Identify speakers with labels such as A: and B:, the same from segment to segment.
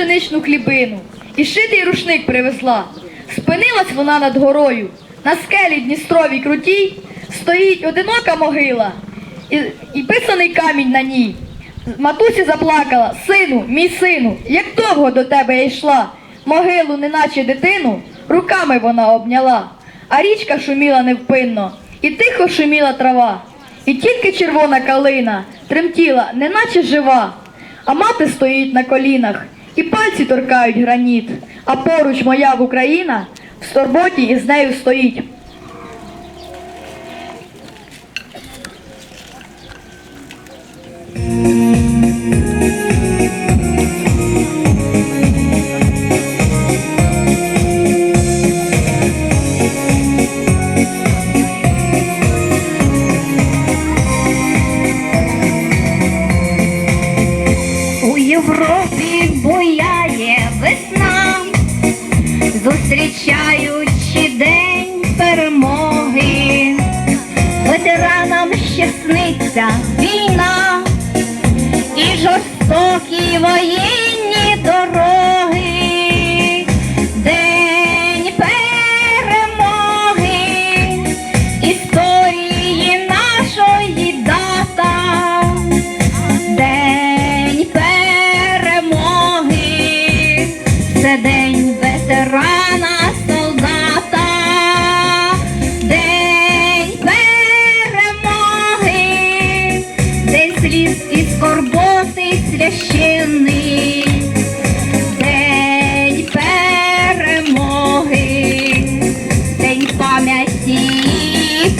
A: пшеничну хлібину і шитий рушник привезла. Спинилась вона над горою. На скелі Дністровій крутій стоїть одинока могила і, і писаний камінь на ній. Матусі заплакала, сину, мій сину, як довго до тебе я йшла. Могилу, неначе дитину, руками вона обняла, а річка шуміла невпинно, і тихо шуміла трава. І тільки червона калина тремтіла, неначе жива. А мати стоїть на колінах, і пальці торкають граніт, а поруч моя в Україна в сторботі із нею стоїть.
B: У зустрічаючи день перемоги, ветеранам ще війна і жорстокі воєнні священний, день перемоги, день пам'яті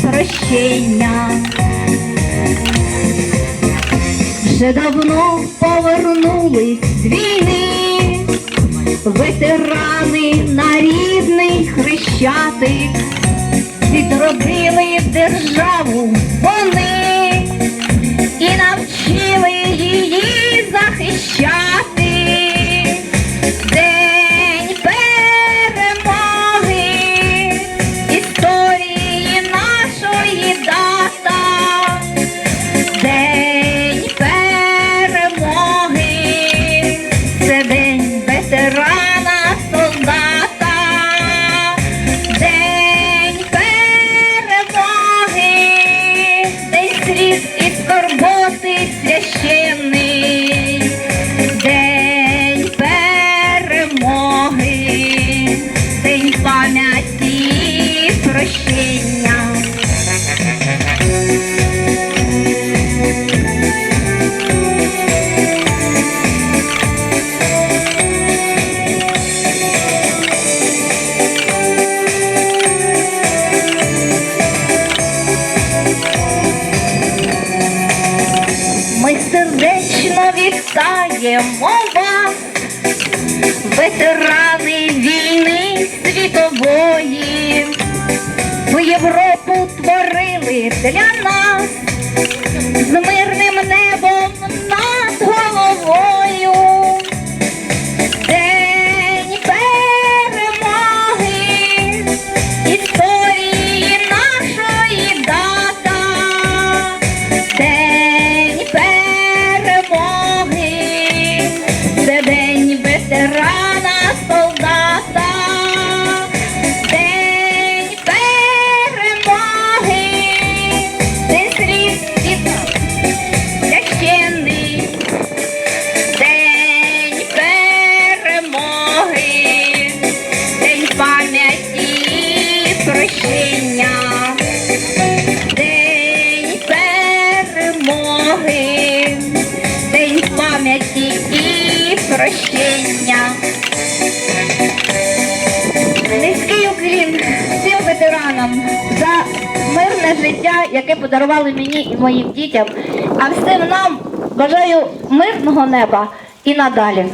B: прощення. Вже давно повернулись з війни, ветерани на рідний хрещатик, відродили державу Yeah. Вітаємо мова, ветерани війни світової. Ви Європу творили для нас прощення. Низький уклін всім ветеранам за мирне життя, яке подарували мені і моїм дітям. А всім нам бажаю мирного неба і надалі.